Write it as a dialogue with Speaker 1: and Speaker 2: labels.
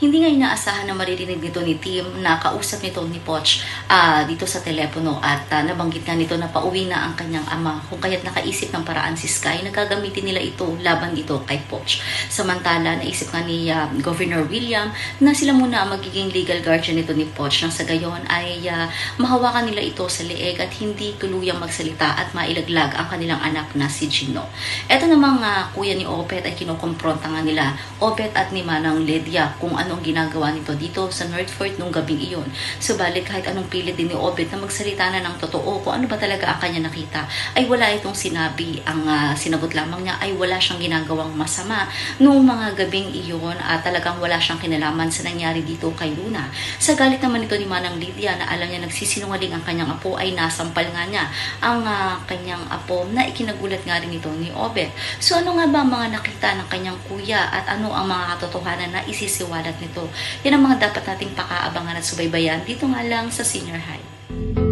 Speaker 1: Hindi nga inaasahan na maririnig nito ni Tim na kausap nito ni Poch ah, dito sa telepono at ah, nabanggit nga nito na pauwi na ang kanyang ama kung kaya't nakaisip ng paraan si Sky na gagamitin nila ito laban dito kay Poch. Samantala, naisip nga ni ah, Governor William na sila muna ang magiging legal guardian nito ni Poch nang sa gayon ay ah, mahawakan nila ito sa leeg at hindi tuluyang magsalita at mailaglag ang kanilang anak na si Gino. Ito namang ah, kuya ni Opet ay kinukompronta nga nila Opet at ni Manang Lydia kung anong ginagawa nito dito sa Northfort nung gabing iyon. Subalit kahit anong pilit din ni Opet na magsalita na ng totoo kung ano ba talaga ang kanya nakita ay wala itong sinabi. Ang ah, sinagot lamang niya ay wala siyang ginagawang masama noong mga gabing iyon at talagang wala siyang kinalaman sa nangyari dito kay Luna. Sa galit naman ito ni Manang Lydia na alam niya nagsisinungaling ang kanyang apo ay nasampal nga niya ang ah, kanyang apo na ikinagulat nga rin ito ni Obet. So ano nga ba ang mga nakita ng kanyang kuya at ano ang mga katotohanan na isisiwalat nito? Yan ang mga dapat nating pakaabangan at subaybayan dito nga lang sa Senior High.